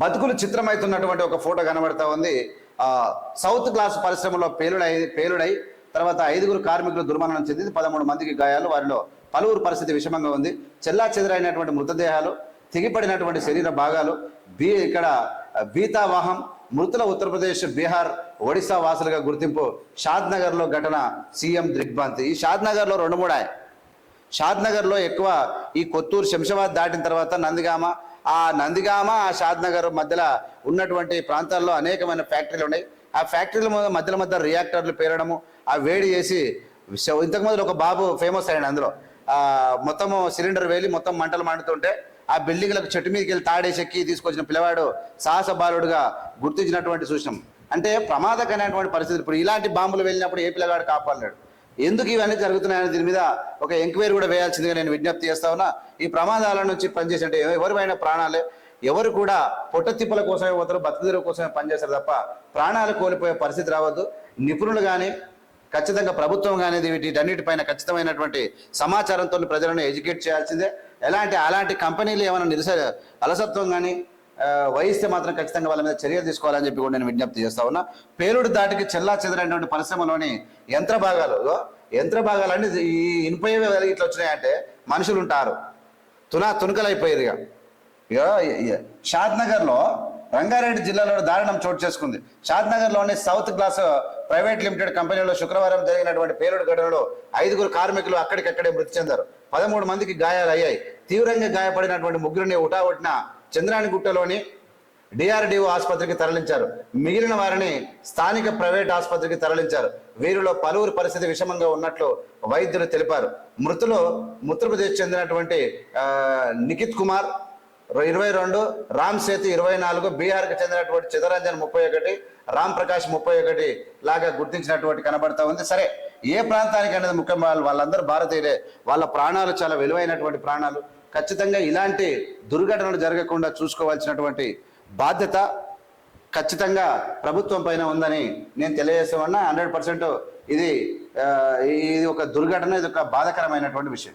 బతుకులు చిత్రమవుతున్నటువంటి ఒక ఫోటో కనబడతా ఉంది. ఆ సౌత్ క్లాస్ పరిశ్రమలో పేలుడై పేలుడై తర్వాత ఐదుగురు కార్మికులు దుర్మరణం చెందింది పదమూడు మందికి గాయాలు. వారిలో పలువురు పరిస్థితి విషమంగా ఉంది. చెల్లా చెదరైనటువంటి మృతదేహాలు తెగిపడినటువంటి శరీర భాగాలు బీ ఇక్కడ బీతావాహం మృతుల ఉత్తరప్రదేశ్ బీహార్ ఒడిశా వాసులుగా గుర్తింపు షాద్ నగర్లో ఘటన సీఎం దిగ్భ్రాంతి. ఈ షాద్ నగర్లో రెండు మూడాయి. షాద్ నగర్లో ఎక్కువ ఈ కొత్తూరు శంషాబాద్ దాటిన తర్వాత నందిగామ ఆ నందిగామ ఆ షాద్ నగర్ మధ్యలో ఉన్నటువంటి ప్రాంతాల్లో అనేకమైన ఫ్యాక్టరీలు ఉన్నాయి. ఆ ఫ్యాక్టరీల మధ్యలో మధ్య రియాక్టర్లు పేరడము ఆ వేడి చేసి ఇంతకు ముందు ఒక బాబు ఫేమస్ అయ్యాడు అందులో. ఆ మొత్తము సిలిండర్ వేలి మొత్తం మంటలు మండుతుంటే ఆ బిల్డింగ్లకు చెట్టు మీదకి వెళ్ళి తాడేసెక్కి తీసుకొచ్చిన పిల్లవాడు సాహస బాలుడుగా గుర్తించినటువంటి సూచన. అంటే ప్రమాదకరమైనటువంటి పరిస్థితి ఇప్పుడు ఇలాంటి బాంబులు వెళ్ళినప్పుడు ఏ పిల్లగాడు కాపాడలేడు. ఎందుకు ఇవన్నీ జరుగుతున్నాయని దీని మీద ఒక ఎంక్వైరీ కూడా వేయాల్సిందిగా నేను విజ్ఞప్తి చేస్తా ఉన్నా. ఈ ప్రమాదాల నుంచి పనిచేసే అంటే ఎవరిపైన ప్రాణాలే? ఎవరు కూడా పొట్ట తిప్పల కోసమే పోతారు బతుకుదెరువు కోసమే పనిచేస్తారు తప్ప ప్రాణాలు కోల్పోయే పరిస్థితి రావద్దు. నిపుణులు కానీ ఖచ్చితంగా ప్రభుత్వం కానీ వీటన్నిటిపైన ఖచ్చితమైనటువంటి సమాచారంతో ప్రజలను ఎడ్యుకేట్ చేయాల్సిందే. ఎలాంటి అలాంటి కంపెనీలు ఏమైనా నిరస అలసత్వం కానీ వహిస్తే మాత్రం ఖచ్చితంగా వాళ్ళ మీద చర్యలు తీసుకోవాలని చెప్పి కూడా నేను విజ్ఞప్తి చేస్తా ఉన్నా. పేలుడు దాటికి చెల్లా చెదరైనటువంటి పరిశ్రమలోని యంత్ర భాగాలు యంత్ర భాగాలు అంటే ఈ ఇనుపై ఇట్లా వచ్చినాయంటే మనుషులు ఉంటారు. తునా తునకలైపోయారు ఇక. ఇక షాద్ నగర్లో రంగారెడ్డి జిల్లాలో దారుణం చోటు చేసుకుంది. షాద్ నగర్లోని సౌత్ గ్లాస్ ప్రైవేట్ లిమిటెడ్ కంపెనీలో శుక్రవారం జరిగినటువంటి పేలుడు ఘటనలో ఐదుగురు కార్మికులు అక్కడికక్కడే మృతి చెందారు. పదమూడు మందికి గాయాలయ్యాయి. తీవ్రంగా గాయపడినటువంటి ముగ్గురిని ఉటావట్టిన చంద్రానిగుట్టలోని డిఆర్డిఓ ఆసుపత్రికి తరలించారు. మిగిలిన వారిని స్థానిక ప్రైవేట్ ఆసుపత్రికి తరలించారు. వీరిలో పలువురు పరిస్థితి విషమంగా ఉన్నట్లు వైద్యులు తెలిపారు. మృతులు ఉత్తరప్రదేశ్ చెందినటువంటి నిఖిత్ కుమార్ ఇరవై రెండు రామ్ సేతు ఇరవై నాలుగు బీహార్కి చెందినటువంటి చిదరంజన్ ముప్పై ఒకటి రామ్ ప్రకాష్ ముప్పై ఒకటి లాగా గుర్తించినటువంటి కనబడతా ఉంది. సరే ఏ ప్రాంతానికి అనేది ముఖ్యం వాళ్ళు వాళ్ళందరూ భారతీయులే. వాళ్ళ ప్రాణాలు చాలా విలువైనటువంటి ప్రాణాలు. ఖచ్చితంగా ఇలాంటి దుర్ఘటనలు జరగకుండా చూసుకోవాల్సినటువంటి బాధ్యత ఖచ్చితంగా ప్రభుత్వం పైన ఉందని నేను తెలియజేస్తామన్నా హండ్రెడ్ పర్సెంట్ ఇది ఇది ఒక దుర్ఘటన ఇది ఒక బాధకరమైనటువంటి విషయం.